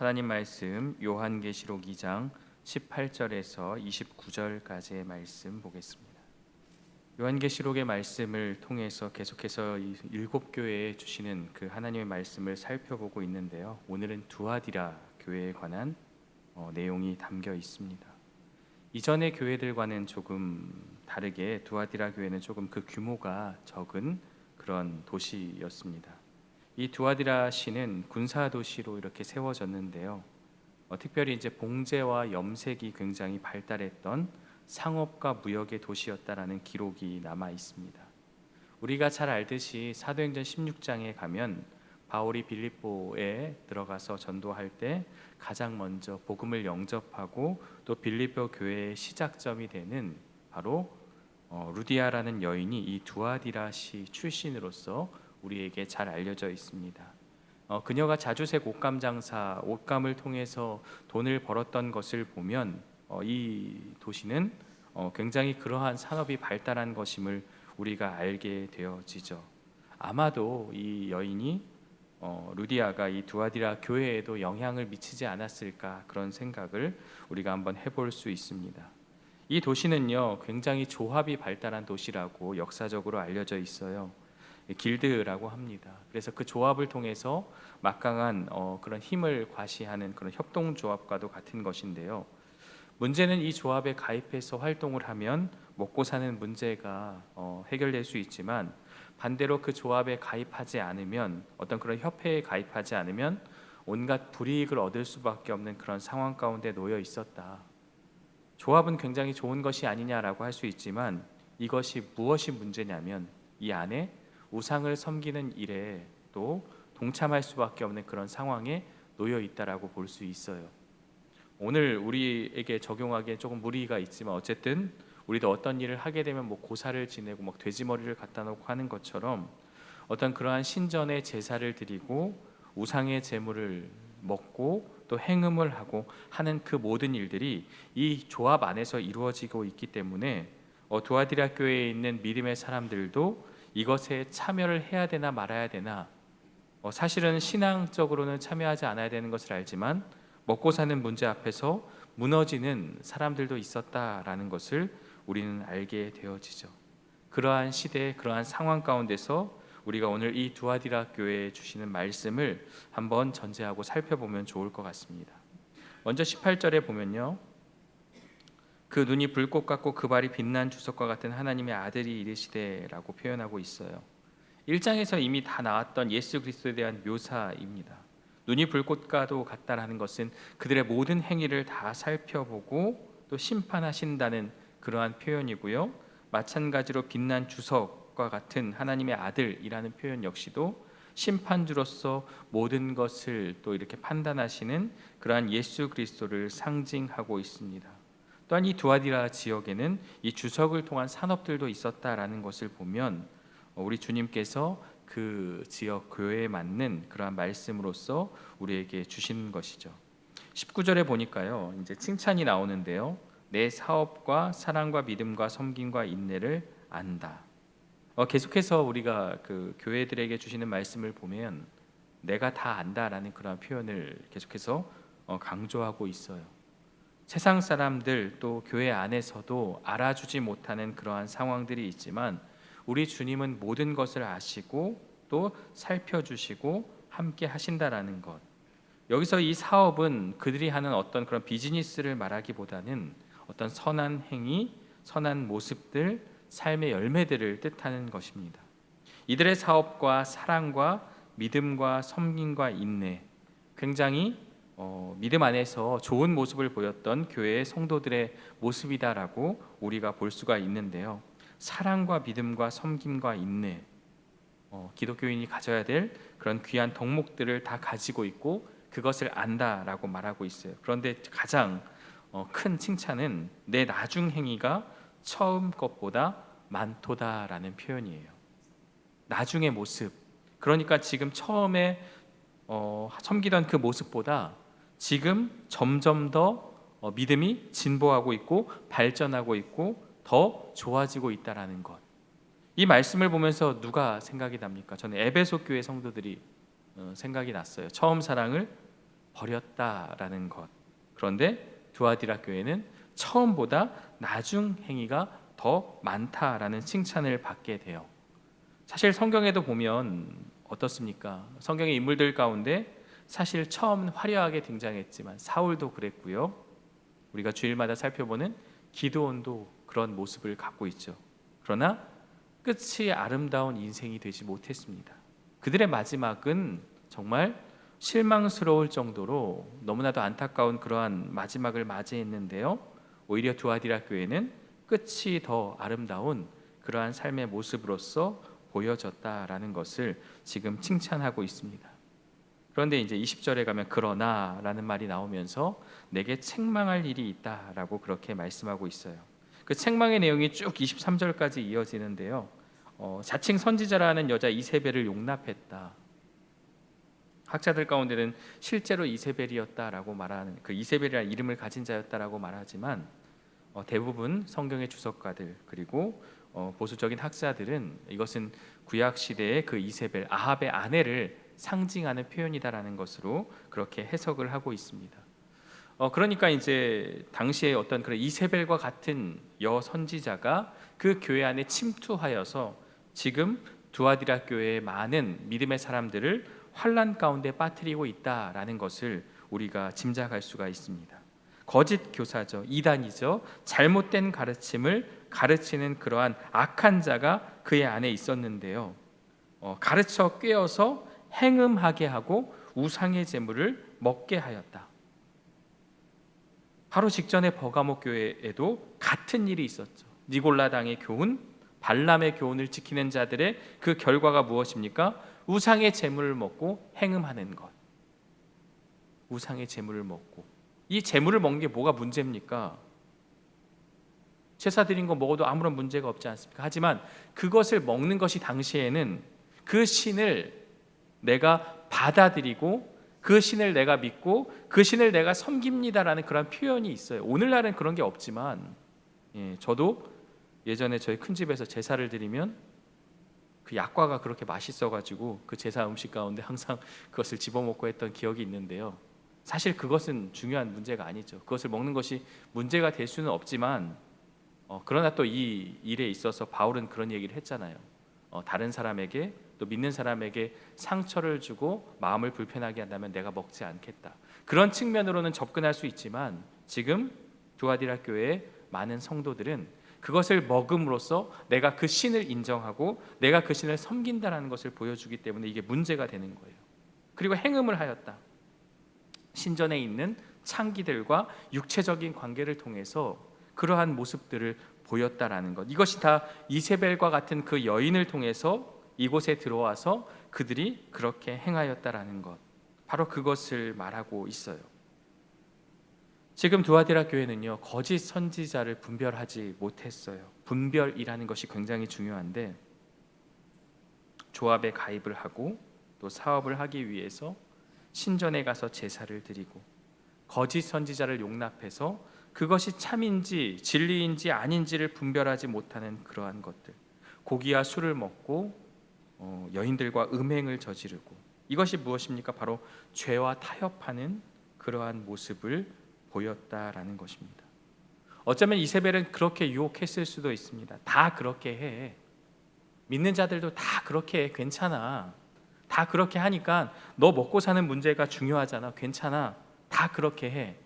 하나님 말씀 요한계시록 2장 18절에서 29절까지의 말씀 보겠습니다. 요한계시록의 말씀을 통해서 계속해서 이 일곱 교회에 주시는 그 하나님의 말씀을 살펴보고 있는데요. 오늘은 두아디라 교회에 관한 어, 내용이 담겨 있습니다. 이전의 교회들과는 조금 다르게 두아디라 교회는 조금 그 규모가 적은 그런 도시였습니다. 이 두아디라 시는 군사 도시로 이렇게 세워졌는데요. 어, 특별히 이제 봉제와 염색이 굉장히 발달했던 상업과 무역의 도시였다라는 기록이 남아 있습니다. 우리가 잘 알듯이 사도행전 16장에 가면 바울이 빌립보에 들어가서 전도할 때 가장 먼저 복음을 영접하고 또 빌립보 교회의 시작점이 되는 바로 어, 루디아라는 여인이 이 두아디라시 출신으로서 우리에게 잘 알려져 있습니다. 어, 그녀가 자주색 옷감 장사, 옷감을 통해서 돈을 벌었던 것을 보면 어, 이 도시는 어, 굉장히 그러한 산업이 발달한 것임을 우리가 알게 되어지죠. 아마도 이 여인이 어, 루디아가 이 두아디라 교회에도 영향을 미치지 않았을까 그런 생각을 우리가 한번 해볼 수 있습니다. 이 도시는요 굉장히 조합이 발달한 도시라고 역사적으로 알려져 있어요. 길드라고 합니다. 그래서 그 조합을 통해서 막강한 어, 그런 힘을 과시하는 그런 협동 조합과도 같은 것인데요. 문제는 이 조합에 가입해서 활동을 하면 먹고 사는 문제가 어, 해결될 수 있지만 반대로 그 조합에 가입하지 않으면 어떤 그런 협회에 가입하지 않으면 온갖 불이익을 얻을 수밖에 없는 그런 상황 가운데 놓여 있었다. 조합은 굉장히 좋은 것이 아니냐라고 할 수 있지만 이것이 무엇이 문제냐면 이 안에 우상을 섬기는 일에 또 동참할 수밖에 없는 그런 상황에 놓여 있다라고 볼 수 있어요. 오늘 우리에게 적용하기에 조금 무리가 있지만 어쨌든 우리도 어떤 일을 하게 되면 뭐 고사를 지내고 막 돼지 머리를 갖다 놓고 하는 것처럼 어떤 그러한 신전의 제사를 드리고 우상의 제물을 먹고 또 행음을 하고 하는 그 모든 일들이 이 조합 안에서 이루어지고 있기 때문에 어, 두아디라 교회에 있는 믿음의 사람들도 이것에 참여를 해야 되나 말아야 되나 어, 사실은 신앙적으로는 참여하지 않아야 되는 것을 알지만 먹고 사는 문제 앞에서 무너지는 사람들도 있었다라는 것을 우리는 알게 되어지죠. 그러한 시대, 그러한 상황 가운데서 우리가 오늘 이 두아디라 교회에 주시는 말씀을 한번 전제하고 살펴보면 좋을 것 같습니다. 먼저 18절에 보면요. 그 눈이 불꽃 같고 그 발이 빛난 주석과 같은 하나님의 아들이 이르시되라고 표현하고 있어요. 1장에서 이미 다 나왔던 예수 그리스도에 대한 묘사입니다. 눈이 불꽃과도 같다라는 것은 그들의 모든 행위를 다 살펴보고 또 심판하신다는 그러한 표현이고요. 마찬가지로 빛난 주석과 같은 하나님의 아들이라는 표현 역시도 심판주로서 모든 것을 또 이렇게 판단하시는 그러한 예수 그리스도를 상징하고 있습니다. 또한 이 두아디라 지역에는 이 주석을 통한 산업들도 있었다라는 것을 보면 우리 주님께서 그 지역 교회에 맞는 그러한 말씀으로서 우리에게 주시는 것이죠. 19절에 보니까요. 이제 칭찬이 나오는데요. 내 사업과 사랑과 믿음과 섬김과 인내를 안다. 어, 계속해서 우리가 그 교회들에게 주시는 말씀을 보면 내가 다 안다라는 그런 표현을 계속해서 어, 강조하고 있어요. 세상 사람들 또 교회 안에서도 알아주지 못하는 그러한 상황들이 있지만 우리 주님은 모든 것을 아시고 또 살펴주시고 함께 하신다라는 것. 여기서 이 사업은 그들이 하는 어떤 그런 비즈니스를 말하기보다는 어떤 선한 행위, 선한 모습들, 삶의 열매들을 뜻하는 것입니다. 이들의 사업과 사랑과 믿음과 섬김과 인내, 굉장히 어, 믿음 안에서 좋은 모습을 보였던 교회의 성도들의 모습이다라고 우리가 볼 수가 있는데요. 사랑과 믿음과 섬김과 인내, 어, 기독교인이 가져야 될 그런 귀한 덕목들을 다 가지고 있고 그것을 안다라고 말하고 있어요. 그런데 가장 어, 큰 칭찬은 내 나중 행위가 처음 것보다 많도다라는 표현이에요. 나중의 모습. 그러니까 지금 처음에 어, 섬기던 그 모습보다 지금 점점 더 어, 믿음이 진보하고 있고 발전하고 있고 더 좋아지고 있다라는 것. 이 말씀을 보면서 누가 생각이 납니까? 저는 에베소 교회 성도들이 어, 생각이 났어요. 처음 사랑을 버렸다라는 것. 그런데 두아디라 교회는 처음보다 나중 행위가 더 많다라는 칭찬을 받게 돼요. 사실 성경에도 보면 어떻습니까? 성경의 인물들 가운데 사실 처음 화려하게 등장했지만 사울도 그랬고요. 우리가 주일마다 살펴보는 기도원도 그런 모습을 갖고 있죠. 그러나 끝이 아름다운 인생이 되지 못했습니다. 그들의 마지막은 정말 실망스러울 정도로 너무나도 안타까운 그러한 마지막을 맞이했는데요. 오히려 두아디라 교회는 끝이 더 아름다운 그러한 삶의 모습으로서 보여졌다라는 것을 지금 칭찬하고 있습니다. 그런데 이제 20절에 가면 그러나라는 말이 나오면서 내게 책망할 일이 있다라고 그렇게 말씀하고 있어요. 그 책망의 내용이 쭉 23절까지 이어지는데요. 어, 자칭 선지자라는 여자 이세벨을 용납했다. 학자들 가운데는 실제로 이세벨이었다라고 말하는 그 이세벨이라는 이름을 가진 자였다라고 말하지만 어, 대부분 성경의 주석가들 그리고 어, 보수적인 학자들은 이것은 구약 시대의 그 이세벨 아합의 아내를 상징하는 표현이다라는 것으로 그렇게 해석을 하고 있습니다. 어, 그러니까 이제 당시에 어떤 그런 이세벨과 같은 여 선지자가 그 교회 안에 침투하여서 지금 두아디라 교회의 많은 믿음의 사람들을 환란 가운데 빠뜨리고 있다라는 것을 우리가 짐작할 수가 있습니다. 거짓 교사죠, 이단이죠, 잘못된 가르침을 가르치는 그러한 악한 자가 그의 안에 있었는데요. 어, 가르쳐 꿰어서 행음하게 하고 우상의 제물을 먹게 하였다. 바로 직전에 버가모 교회에도 같은 일이 있었죠. 니골라당의 교훈, 발람의 교훈을 지키는 자들의 그 결과가 무엇입니까? 우상의 제물을 먹고 행음하는 것. 우상의 제물을 먹고 이 제물을 먹는 게 뭐가 문제입니까? 제사 드린 거 먹어도 아무런 문제가 없지 않습니까? 하지만 그것을 먹는 것이 당시에는 그 신을 내가 받아들이고 그 신을 내가 믿고 그 신을 내가 섬깁니다라는 그런 표현이 있어요. 오늘날은 그런 게 없지만 예, 저도 예전에 저희 큰 집에서 제사를 드리면 그 약과가 그렇게 맛있어 가지고 그 제사 음식 가운데 항상 그것을 집어 먹고 했던 기억이 있는데요. 사실 그것은 중요한 문제가 아니죠. 그것을 먹는 것이 문제가 될 수는 없지만 어, 그러나 또 이 일에 있어서 바울은 그런 얘기를 했잖아요. 어, 다른 사람에게 또 믿는 사람에게 상처를 주고 마음을 불편하게 한다면 내가 먹지 않겠다. 그런 측면으로는 접근할 수 있지만 지금 두아디라 교회의 많은 성도들은 그것을 먹음으로써 내가 그 신을 인정하고 내가 그 신을 섬긴다라는 것을 보여주기 때문에 이게 문제가 되는 거예요. 그리고 행음을 하였다. 신전에 있는 창기들과 육체적인 관계를 통해서 그러한 모습들을 보였다라는 것. 이것이 다 이세벨과 같은 그 여인을 통해서 이곳에 들어와서 그들이 그렇게 행하였다라는 것. 바로 그것을 말하고 있어요. 지금 두아디라 교회는요 거짓 선지자를 분별하지 못했어요. 분별이라는 것이 굉장히 중요한데 조합에 가입을 하고 또 사업을 하기 위해서 신전에 가서 제사를 드리고 거짓 선지자를 용납해서 그것이 참인지 진리인지 아닌지를 분별하지 못하는 그러한 것들. 고기와 술을 먹고 어, 여인들과 음행을 저지르고 이것이 무엇입니까? 바로 죄와 타협하는 그러한 모습을 보였다라는 것입니다. 어쩌면 이세벨은 그렇게 유혹했을 수도 있습니다. 다 그렇게 해. 믿는 자들도 다 그렇게 해. 괜찮아. 다 그렇게 하니까 너 먹고 사는 문제가 중요하잖아. 괜찮아. 다 그렇게 해.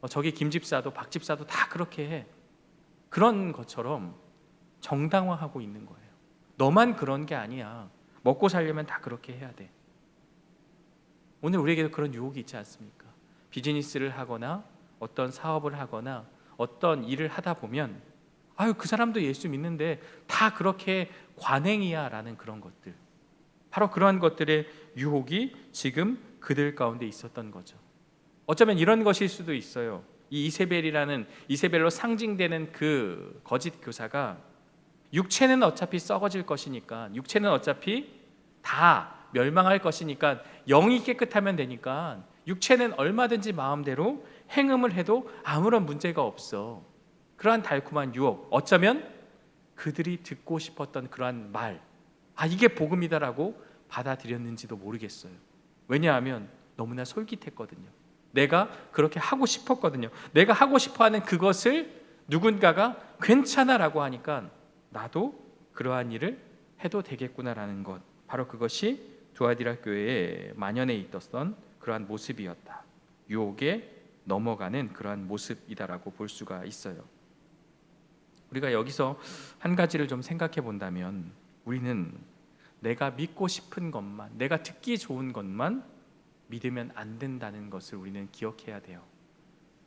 어, 저기 김 집사도 박 집사도 다 그렇게 해. 그런 것처럼 정당화하고 있는 거예요. 너만 그런 게 아니야. 먹고 살려면 다 그렇게 해야 돼. 오늘 우리에게도 그런 유혹이 있지 않습니까? 비즈니스를 하거나 어떤 사업을 하거나 어떤 일을 하다 보면 아유 그 사람도 예수 믿는데 다 그렇게 관행이야라는 그런 것들. 바로 그러한 것들의 유혹이 지금 그들 가운데 있었던 거죠. 어쩌면 이런 것일 수도 있어요. 이 이세벨이라는 이세벨로 상징되는 그 거짓 교사가 육체는 어차피 썩어질 것이니까 육체는 어차피 다 멸망할 것이니까 영이 깨끗하면 되니까 육체는 얼마든지 마음대로 행음을 해도 아무런 문제가 없어. 그러한 달콤한 유혹. 어쩌면 그들이 듣고 싶었던 그러한 말. 아, 이게 복음이다라고 받아들였는지도 모르겠어요. 왜냐하면 너무나 솔깃했거든요. 내가 그렇게 하고 싶었거든요. 내가 하고 싶어 하는 그것을 누군가가 괜찮아라고 하니까 나도 그러한 일을 해도 되겠구나라는 것. 바로 그것이 두아디라 교회에 만연해 있었던 그러한 모습이었다. 유혹에 넘어가는 그러한 모습이다라고 볼 수가 있어요. 우리가 여기서 한 가지를 좀 생각해 본다면 우리는 내가 믿고 싶은 것만, 내가 듣기 좋은 것만 믿으면 안 된다는 것을 우리는 기억해야 돼요.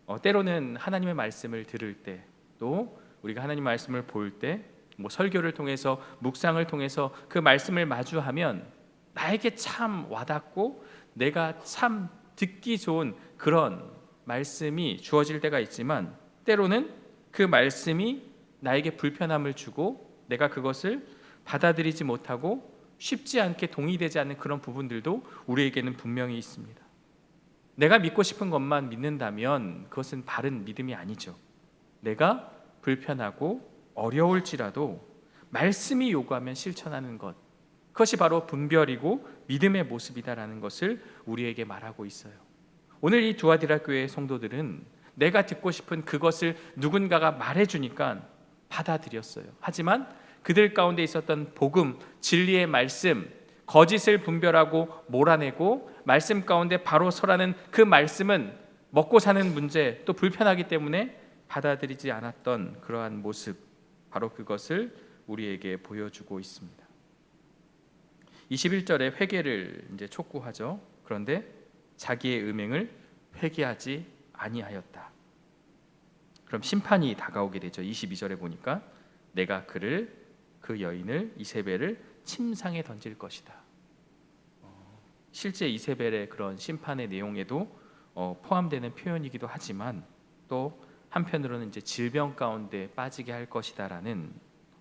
어, 때로는 하나님의 말씀을 들을 때, 또 우리가 하나님 말씀을 볼 때, 뭐 설교를 통해서 묵상을 통해서 그 말씀을 마주하면 나에게 참 와닿고 내가 참 듣기 좋은 그런 말씀이 주어질 때가 있지만 때로는 그 말씀이 나에게 불편함을 주고 내가 그것을 받아들이지 못하고 쉽지 않게 동의되지 않는 그런 부분들도 우리에게는 분명히 있습니다. 내가 믿고 싶은 것만 믿는다면 그것은 바른 믿음이 아니죠. 내가 불편하고 어려울지라도 말씀이 요구하면 실천하는 것. 그것이 바로 분별이고 믿음의 모습이다라는 것을 우리에게 말하고 있어요. 오늘 이 두아디라 교회의 성도들은 내가 듣고 싶은 그것을 누군가가 말해 주니까 받아들였어요. 하지만 그들 가운데 있었던 복음, 진리의 말씀, 거짓을 분별하고 몰아내고 말씀 가운데 바로 서라는 그 말씀은 먹고 사는 문제 또 불편하기 때문에 받아들이지 않았던 그러한 모습 바로 그것을 우리에게 보여주고 있습니다. 21절에 회개를 이제 촉구하죠. 그런데 자기의 음행을 회개하지 아니하였다. 그럼 심판이 다가오게 되죠. 22절에 보니까 내가 그를 그 여인을 이세벨을 침상에 던질 것이다. 어, 실제 이세벨의 그런 심판의 내용에도 어, 포함되는 표현이기도 하지만 또 한편으로는 이제 질병 가운데 빠지게 할 것이다라는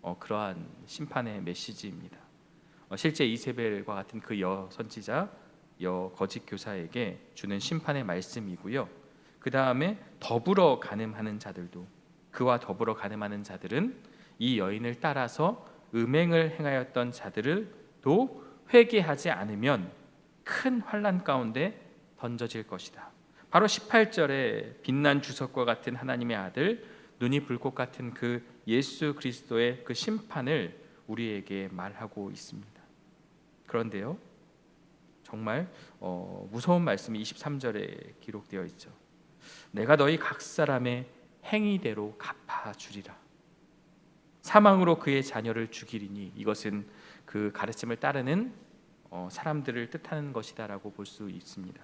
어, 그러한 심판의 메시지입니다. 실제 이세벨과 같은 그 여 선지자, 여 거짓 교사에게 주는 심판의 말씀이고요. 그 다음에 더불어 가늠하는 자들도 그와 더불어 가늠하는 자들은 이 여인을 따라서 음행을 행하였던 자들을도 회개하지 않으면 큰 환란 가운데 던져질 것이다. 바로 18절에 빛난 주석과 같은 하나님의 아들 눈이 불꽃 같은 그 예수 그리스도의 그 심판을 우리에게 말하고 있습니다. 그런데요, 정말 어, 무서운 말씀이 23절에 기록되어 있죠. 내가 너희 각 사람의 행위대로 갚아 주리라. 사망으로 그의 자녀를 죽이리니 이것은 그 가르침을 따르는 어, 사람들을 뜻하는 것이다라고 볼 수 있습니다.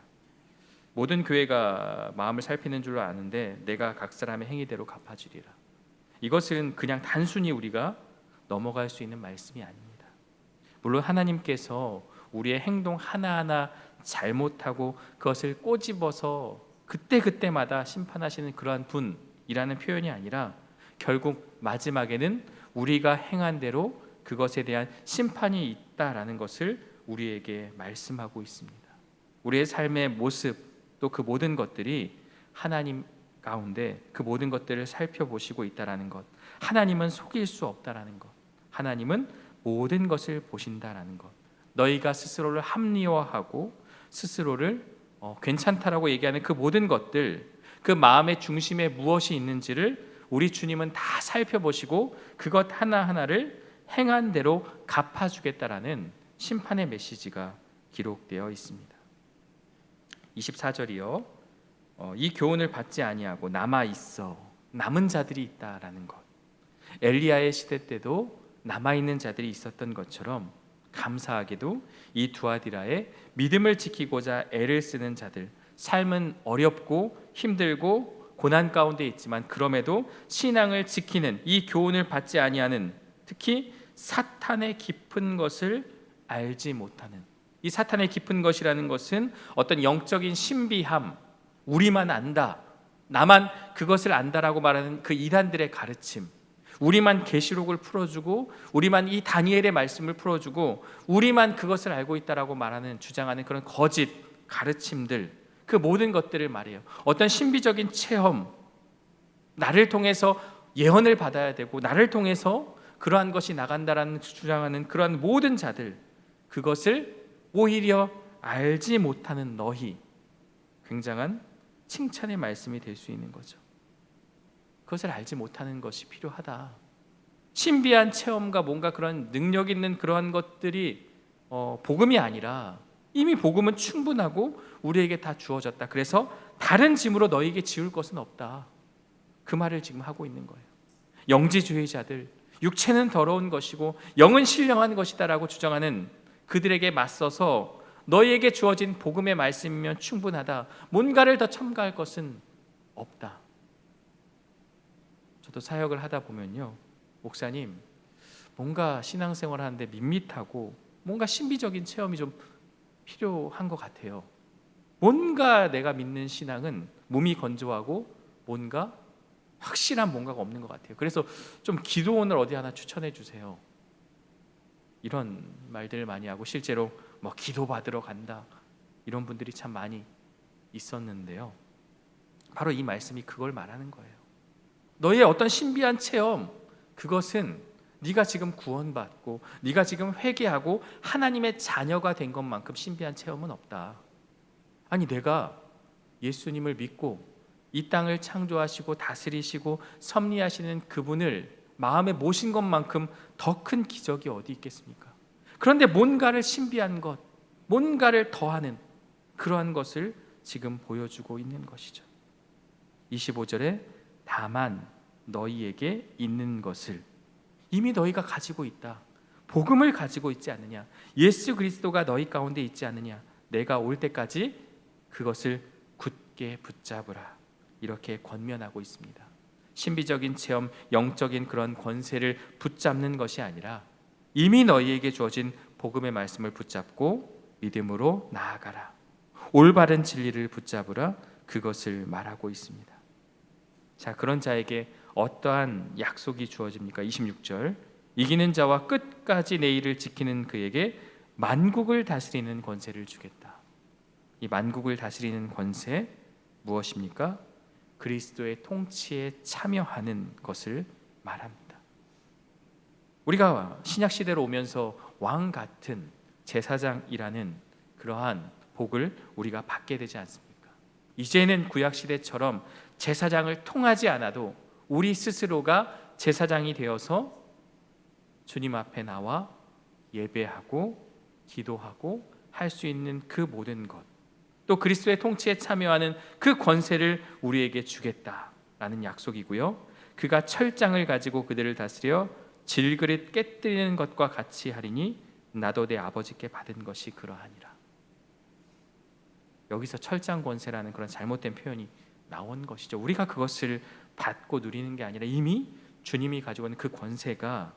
모든 교회가 마음을 살피는 줄로 아는데 내가 각 사람의 행위대로 갚아주리라. 이것은 그냥 단순히 우리가 넘어갈 수 있는 말씀이 아닙니다. 물론 하나님께서 우리의 행동 하나하나 잘못하고 그것을 꼬집어서 그때 그때마다 심판하시는 그러한 분이라는 표현이 아니라 결국 마지막에는 우리가 행한 대로 그것에 대한 심판이 있다라는 것을 우리에게 말씀하고 있습니다. 우리의 삶의 모습 또 그 모든 것들이 하나님 가운데 그 모든 것들을 살펴보시고 있다라는 것. 하나님은 속일 수 없다라는 것. 하나님은 모든 것을 보신다라는 것. 너희가 스스로를 합리화하고 스스로를 어, 괜찮다라고 얘기하는 그 모든 것들, 그 마음의 중심에 무엇이 있는지를 우리 주님은 다 살펴보시고 그것 하나하나를 행한 대로 갚아주겠다라는 심판의 메시지가 기록되어 있습니다. 24절이요. 어, 이 교훈을 받지 아니하고 남아 있어 남은 자들이 있다라는 것. 엘리야의 시대 때도 남아 있는 자들이 있었던 것처럼 감사하게도 이 두아디라의 믿음을 지키고자 애를 쓰는 자들, 삶은 어렵고 힘들고 고난 가운데 있지만 그럼에도 신앙을 지키는 이 교훈을 받지 아니하는 특히 사탄의 깊은 것을 알지 못하는. 이 사탄의 깊은 것이라는 것은 어떤 영적인 신비함 우리만 안다 나만 그것을 안다라고 말하는 그 이단들의 가르침. 우리만 계시록을 풀어주고 우리만 이 다니엘의 말씀을 풀어주고 우리만 그것을 알고 있다라고 말하는 주장하는 그런 거짓 가르침들 그 모든 것들을 말해요. 어떤 신비적인 체험, 나를 통해서 예언을 받아야 되고 나를 통해서 그러한 것이 나간다라는 주장하는 그러한 모든 자들 그것을 오히려 알지 못하는 너희 굉장한 칭찬의 말씀이 될 수 있는 거죠. 그것을 알지 못하는 것이 필요하다. 신비한 체험과 뭔가 그런 능력 있는 그러한 것들이 어, 복음이 아니라 이미 복음은 충분하고 우리에게 다 주어졌다. 그래서 다른 짐으로 너에게 지울 것은 없다. 그 말을 지금 하고 있는 거예요. 영지주의자들, 육체는 더러운 것이고 영은 신령한 것이다라고 주장하는 그들에게 맞서서 너희에게 주어진 복음의 말씀이면 충분하다. 뭔가를 더 첨가할 것은 없다. 저도 사역을 하다 보면요. 목사님, 뭔가 신앙생활 하는데 밋밋하고 뭔가 신비적인 체험이 좀 필요한 것 같아요. 뭔가 내가 믿는 신앙은 몸이 건조하고 뭔가 확실한 뭔가가 없는 것 같아요. 그래서 좀 기도원을 어디 하나 추천해 주세요. 이런 말들을 많이 하고 실제로 뭐 기도 받으러 간다 이런 분들이 참 많이 있었는데요. 바로 이 말씀이 그걸 말하는 거예요. 너의 어떤 신비한 체험 그것은 네가 지금 구원받고 네가 지금 회개하고 하나님의 자녀가 된 것만큼 신비한 체험은 없다. 아니 내가 예수님을 믿고 이 땅을 창조하시고 다스리시고 섭리하시는 그분을 마음에 모신 것만큼 더 큰 기적이 어디 있겠습니까? 그런데 뭔가를 신비한 것, 뭔가를 더하는 그러한 것을 지금 보여주고 있는 것이죠. 25절에 다만 너희에게 있는 것을 이미 너희가 가지고 있다. 복음을 가지고 있지 않느냐? 예수 그리스도가 너희 가운데 있지 않느냐? 내가 올 때까지 그것을 굳게 붙잡으라. 이렇게 권면하고 있습니다. 신비적인 체험, 영적인 그런 권세를 붙잡는 것이 아니라 이미 너희에게 주어진 복음의 말씀을 붙잡고 믿음으로 나아가라. 올바른 진리를 붙잡으라. 그것을 말하고 있습니다. 자, 그런 자에게 어떠한 약속이 주어집니까? 26절. 이기는 자와 끝까지 내 일을 지키는 그에게 만국을 다스리는 권세를 주겠다. 이 만국을 다스리는 권세 무엇입니까? 그리스도의 통치에 참여하는 것을 말합니다. 우리가 신약 시대로 오면서 왕 같은 제사장이라는 그러한 복을 우리가 받게 되지 않습니까? 이제는 구약 시대처럼 제사장을 통하지 않아도 우리 스스로가 제사장이 되어서 주님 앞에 나와 예배하고 기도하고 할 수 있는 그 모든 것, 또 그리스도의 통치에 참여하는 그 권세를 우리에게 주겠다라는 약속이고요. 그가 철장을 가지고 그들을 다스려 질그릇 깨뜨리는 것과 같이 하리니 나도 내 아버지께 받은 것이 그러하니라. 여기서 철장 권세라는 그런 잘못된 표현이 나온 것이죠. 우리가 그것을 받고 누리는 게 아니라 이미 주님이 가지고 있는 그 권세가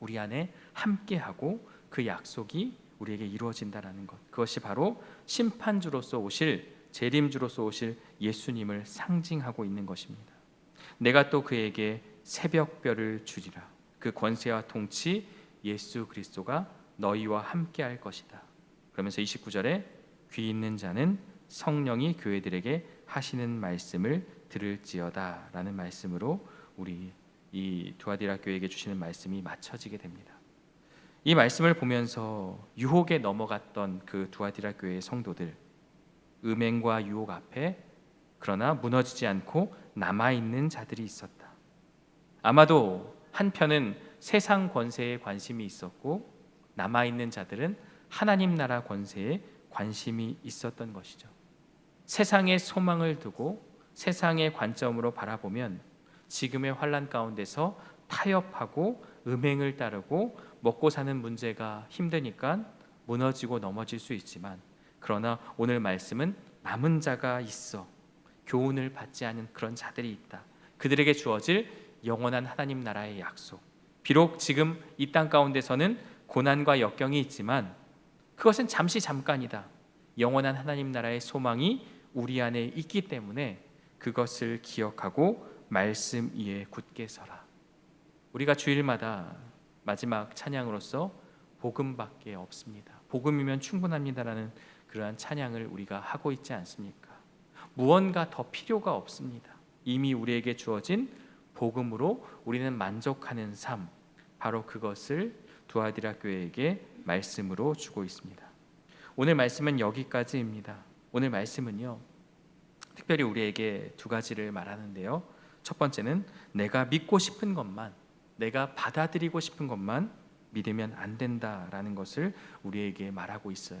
우리 안에 함께하고 그 약속이 우리에게 이루어진다라는 것. 그것이 바로 심판주로서 오실 재림주로서 오실 예수님을 상징하고 있는 것입니다. 내가 또 그에게 새벽별을 주리라. 그 권세와 통치 예수 그리스도가 너희와 함께 할 것이다. 그러면서 29절에 귀 있는 자는 성령이 교회들에게 하시는 말씀을 들을지어다라는 말씀으로 우리 이 두아디라 교회에게 주시는 말씀이 맞춰지게 됩니다. 이 말씀을 보면서 유혹에 넘어갔던 그 두아디라 교회의 성도들 음행과 유혹 앞에 그러나 무너지지 않고 남아 있는 자들이 있었다. 아마도 한편은 세상 권세에 관심이 있었고 남아 있는 자들은 하나님 나라 권세에 관심이 있었던 것이죠. 세상의 소망을 두고 세상의 관점으로 바라보면 지금의 환란 가운데서 타협하고 음행을 따르고 먹고 사는 문제가 힘드니까 무너지고 넘어질 수 있지만 그러나 오늘 말씀은 남은 자가 있어 교훈을 받지 않은 그런 자들이 있다. 그들에게 주어질 영원한 하나님 나라의 약속. 비록 지금 이 땅 가운데서는 고난과 역경이 있지만 그것은 잠시 잠깐이다. 영원한 하나님 나라의 소망이 우리 안에 있기 때문에 그것을 기억하고 말씀 위에 굳게 서라. 우리가 주일마다 마지막 찬양으로서 복음밖에 없습니다. 복음이면 충분합니다라는 그러한 찬양을 우리가 하고 있지 않습니까? 무언가 더 필요가 없습니다. 이미 우리에게 주어진 복음으로 우리는 만족하는 삶, 바로 그것을 두아디라 교회에게 말씀으로 주고 있습니다. 오늘 말씀은 여기까지입니다. 오늘 말씀은요. 특별히 우리에게 두 가지를 말하는데요. 첫 번째는 내가 믿고 싶은 것만, 내가 받아들이고 싶은 것만 믿으면 안 된다라는 것을 우리에게 말하고 있어요.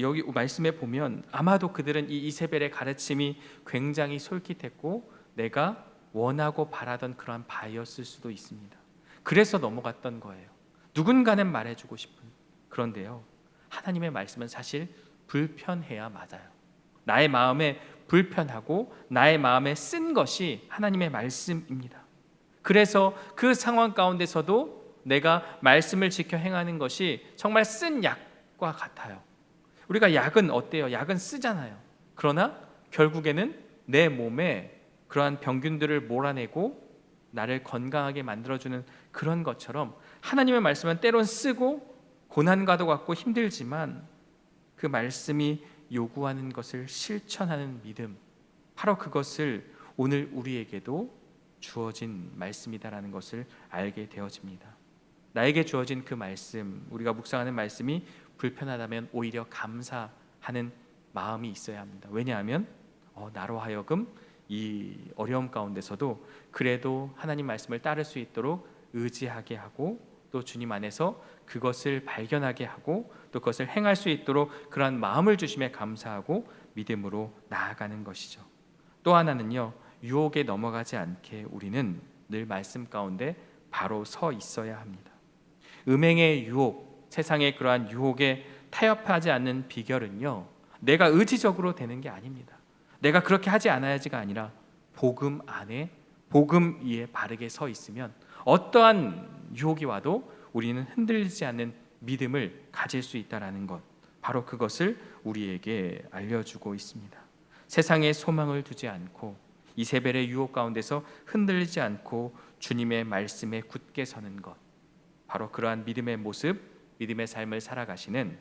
여기 말씀에 보면 아마도 그들은 이 이세벨의 가르침이 굉장히 솔깃했고 내가 원하고 바라던 그러한 바였을 수도 있습니다. 그래서 넘어갔던 거예요. 누군가는 말해주고 싶은 그런데요. 하나님의 말씀은 사실 불편해야 맞아요. 나의 마음에 불편하고 나의 마음에 쓴 것이 하나님의 말씀입니다. 그래서 그 상황 가운데서도 내가 말씀을 지켜 행하는 것이 정말 쓴 약과 같아요. 우리가 약은 어때요? 약은 쓰잖아요. 그러나 결국에는 내 몸에 그러한 병균들을 몰아내고 나를 건강하게 만들어주는 그런 것처럼 하나님의 말씀은 때론 쓰고 고난과도 같고 힘들지만 그 말씀이 요구하는 것을 실천하는 믿음 바로 그것을 오늘 우리에게도 주어진 말씀이다라는 것을 알게 되어집니다. 나에게 주어진 그 말씀 우리가 묵상하는 말씀이 불편하다면 오히려 감사하는 마음이 있어야 합니다. 왜냐하면 어, 나로 하여금 이 어려움 가운데서도 그래도 하나님 말씀을 따를 수 있도록 의지하게 하고 또 주님 안에서 그것을 발견하게 하고 또 그것을 행할 수 있도록 그러한 마음을 주심에 감사하고 믿음으로 나아가는 것이죠. 또 하나는요. 유혹에 넘어가지 않게 우리는 늘 말씀 가운데 바로 서 있어야 합니다. 음행의 유혹, 세상의 그러한 유혹에 타협하지 않는 비결은요. 내가 의지적으로 되는 게 아닙니다. 내가 그렇게 하지 않아야지가 아니라 복음 안에 복음 위에 바르게 서 있으면 어떠한 유혹이 와도 우리는 흔들리지 않는 믿음을 가질 수 있다라는 것. 바로 그것을 우리에게 알려주고 있습니다. 세상에 소망을 두지 않고 이세벨의 유혹 가운데서 흔들리지 않고 주님의 말씀에 굳게 서는 것. 바로 그러한 믿음의 모습, 믿음의 삶을 살아가시는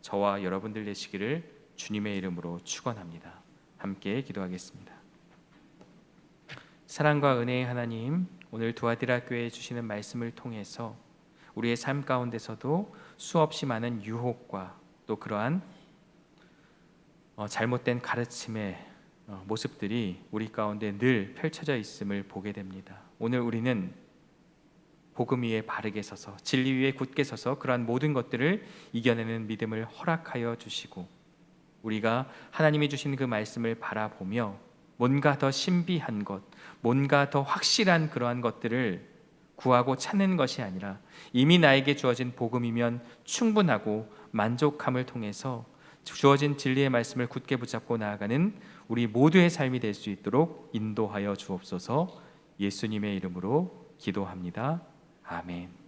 저와 여러분들 되시기를 주님의 이름으로 축원합니다. 함께 기도하겠습니다. 사랑과 은혜의 하나님, 오늘 두아디라 교회에 주시는 말씀을 통해서 우리의 삶 가운데서도 수없이 많은 유혹과 또 그러한 어, 잘못된 가르침의 어, 모습들이 우리 가운데 늘 펼쳐져 있음을 보게 됩니다. 오늘 우리는 복음 위에 바르게 서서 진리 위에 굳게 서서 그러한 모든 것들을 이겨내는 믿음을 허락하여 주시고 우리가 하나님이 주신 그 말씀을 바라보며 뭔가 더 신비한 것, 뭔가 더 확실한 그러한 것들을 구하고 찾는 것이 아니라 이미 나에게 주어진 복음이면 충분하고 만족함을 통해서 주어진 진리의 말씀을 굳게 붙잡고 나아가는 우리 모두의 삶이 될 수 있도록 인도하여 주옵소서 예수님의 이름으로 기도합니다. 아멘.